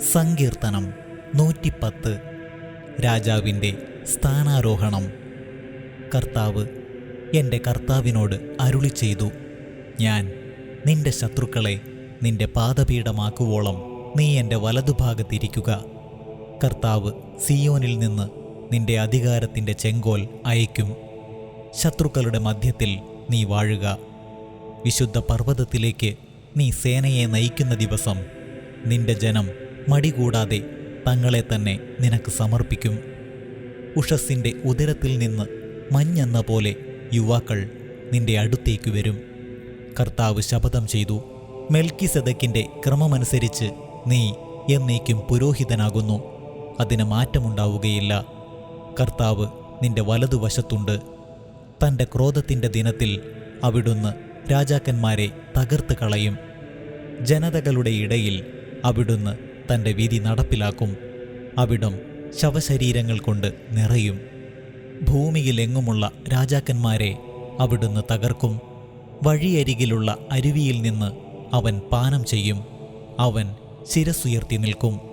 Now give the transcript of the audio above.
സങ്കീർത്തനം നൂറ്റിപ്പത്ത്. രാജാവിന്റെ സ്ഥാനാരോഹണം. കർത്താവ് എന്റെ കർത്താവിനോട് അരുളി ചെയ്തു ഞാൻ നിന്റെ ശത്രുക്കളെ നിന്റെ പാദപീഠമാക്കുവോളം നീ എന്റെ വലതുഭാഗത്തിരിക്കുക. കർത്താവ് സിയോനിൽ നിന്ന് നിന്റെ അധികാരത്തിന്റെ ചെങ്കോൽ അയക്കും ശത്രുക്കളുടെ മധ്യത്തിൽ നീ വാഴുക. വിശുദ്ധ പർവതത്തിലേക്ക് നീ സേനയെ നയിക്കുന്ന ദിവസം നിന്റെ ജനം മടികൂടാതെ തങ്ങളെ തന്നെ നിനക്ക് സമർപ്പിക്കും. ഉഷസ്സിന്റെ ഉദരത്തിൽ നിന്ന് മഞ്ഞെന്ന പോലെ യുവാക്കൾ നിന്റെ അടുത്തേക്ക് വരും. കർത്താവ് ശപഥം ചെയ്തു. മെൽക്കി മെൽക്കിസെദക്കിന്റെ ക്രമമനുസരിച്ച് നീ എന്നേക്കും പുരോഹിതനാകുന്നു. അതിന് മാറ്റമുണ്ടാവുകയില്ല. കർത്താവ് നിന്റെ വലതുവശത്തുണ്ട്. തന്റെ ക്രോധത്തിന്റെ ദിനത്തിൽ അവിടുന്ന് രാജാക്കന്മാരെ തകർത്ത് കളയും. ജനതകളുടെ ഇടയിൽ അവിടുന്ന് തന്റെ വിധി നടപ്പിലാക്കും. അവിടം ശവശരീരങ്ങൾ കൊണ്ട് നിറയും. ഭൂമിയിലെങ്ങുമുള്ള രാജാക്കന്മാരെ അവിടുന്ന് തകർക്കും. വഴിയരികിലുള്ള അരുവിയിൽ നിന്ന് അവൻ പാനം ചെയ്യും. അവൻ ശിരസുയർത്തി നിൽക്കും.